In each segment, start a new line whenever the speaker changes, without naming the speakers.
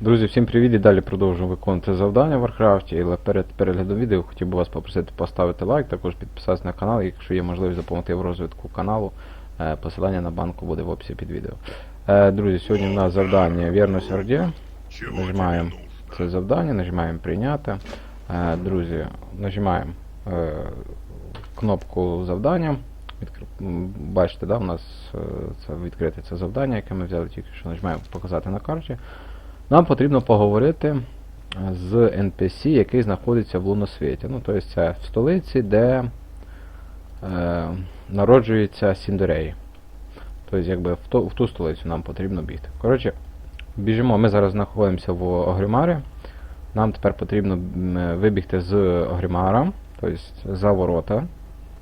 Друзі, всім привіт і далі продовжуємо виконувати завдання в Варкрафті. Але перед переглядом відео хотів би вас попросити поставити лайк, також підписатися на канал, якщо є можливість допомогти в розвитку каналу. е, Посилання на банку буде в описі під відео. Е, Друзі, сьогодні в нас завдання вірність Орді. Нажимаємо це завдання, нажимаємо прийняти. Е, Друзі, нажимаємо кнопку завдання. Бачите, да, у нас це відкрите це завдання, яке ми взяли тільки що нажимаємо показати на карті. Нам потрібно поговорити е, з NPC, який знаходиться в луносвіті. Ну, тобто це в столиці, де е, народжується Сіндерей. Тобто, якби в, то, в ту столицю нам потрібно бігти. Коротше, біжимо. Ми зараз знаходимося в Огрімарі. Нам тепер потрібно е, вибігти з Огрімара, тобто за ворота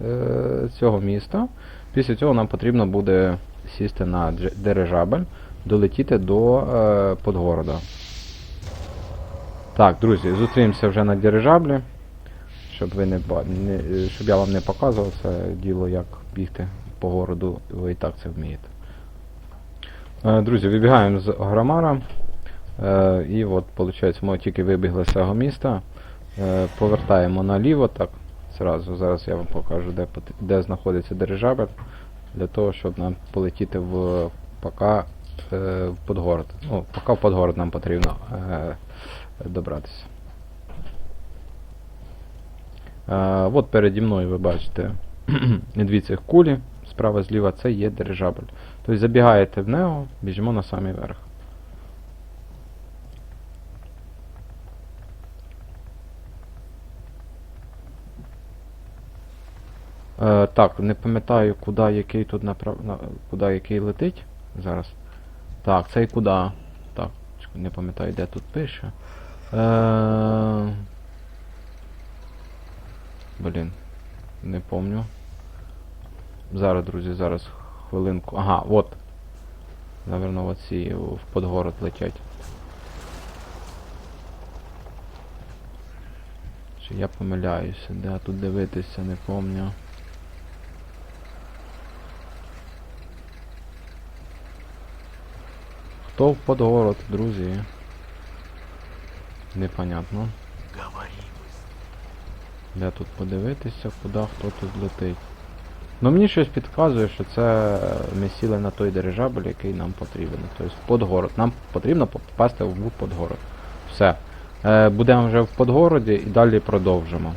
е, цього міста. Після цього нам потрібно буде сісти на дирижабель, долетіти до е, Подгорода. Так, друзі, зустрінемося вже на дирижаблі. Щоб ви не, не щоб я вам не показував це діло, як бігти по городу, ви і так це вмієте. Е, друзі, вибігаємо з Грамара. Е, і от, виходить, ми тільки вибігли з цього міста. Е, повертаємо наліво, так, зразу. Зараз я вам покажу, де, де знаходиться дирижабель, для того, щоб нам полетіти в пока в Подгород. Ну, поки в Подгород нам потрібно е, добратися. Е, от переді мною ви бачите дві цих кулі, справа зліва це є дирижабль. Тобто забігаєте в нього, біжимо на самий верх. Е, так, не пам'ятаю, куди який тут направ... куди який летить зараз. Так, цей куди? Так, не пам'ятаю, де тут пише. Е... Блін, не помню. Зараз, друзі, зараз хвилинку. Ага, от. Наверно, оці в Подгород летять. Чи я помиляюся, де тут дивитися, не помню. Хто в Подгород, друзі? Непонятно. Де тут подивитися, куди хто тут летить. Ну мені щось підказує, що це е, ми сіли на той дирижабль, який нам потрібен. Тобто в Подгород. Нам потрібно попасти в Подгород. Все. Е, будемо вже в Подгороді і далі продовжимо.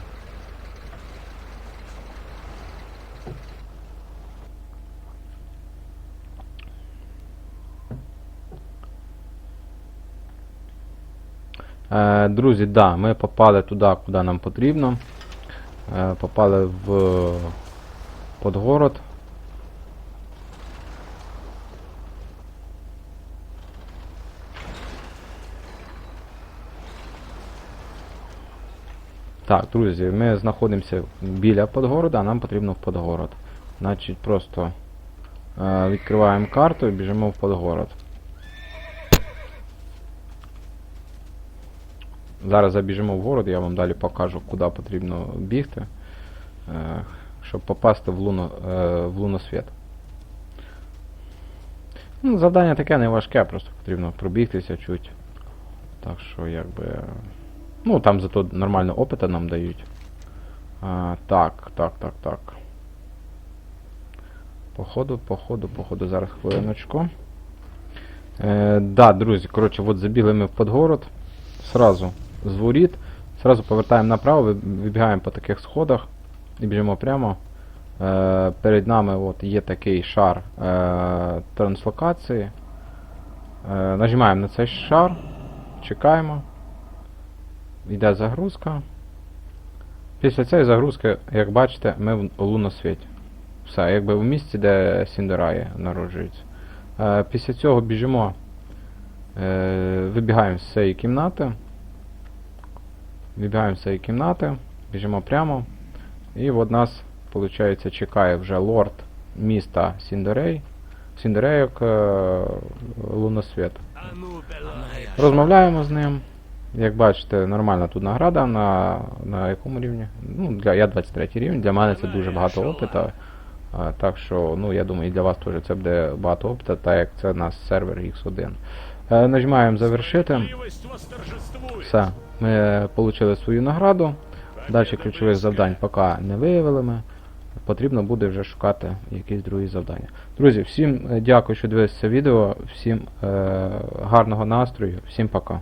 Друзі, да, ми попали туди, куди нам потрібно. Е, попали в Подгород. Так, друзі, ми знаходимося біля Подгорода, а нам потрібно в Подгород. Значить, просто е, відкриваємо карту і біжимо в Подгород. Зараз забіжимо в город, я вам далі покажу, куди потрібно бігти, е, щоб попасти в, луно, е, в луносвіт. Ну, завдання таке не важке, просто потрібно пробігтися чуть. Так що, якби. Ну, там зато нормально опита нам дають. А, так, так, так, так. Походу, походу, походу, зараз хвилиночку. Е, да, друзі, коротше, от забігли ми в Подгород. Сразу з воріт. Сразу повертаємо направо, вибігаємо по таких сходах і біжимо прямо. Е, перед нами от є такий шар е, транслокації. Е, нажимаємо на цей шар, чекаємо. Йде загрузка. Після цієї загрузки, як бачите, ми в луносвіті. Все, якби в місці, де Сіндераї народжується. Е, після цього біжимо, е, вибігаємо з цієї кімнати. Вибігаємо з цієї кімнати, біжимо прямо. І от нас, виходить, чекає вже лорд міста Сіндерей. Сіндерейок е, луносвіт. Розмовляємо з ним. Як бачите, нормальна тут награда на, на якому рівні? Ну, для, я 23 рівень, для мене це дуже багато опита. А, так що, ну, я думаю, і для вас теж це буде багато опита, так як це у нас сервер X1. Е, Нажимаємо завершити. Все, ми отримали свою награду. Далі ключових завдань поки не виявили ми. Потрібно буде вже шукати якісь другі завдання. Друзі, всім е, дякую, що дивилися це відео. Всім е, гарного настрою, всім пока.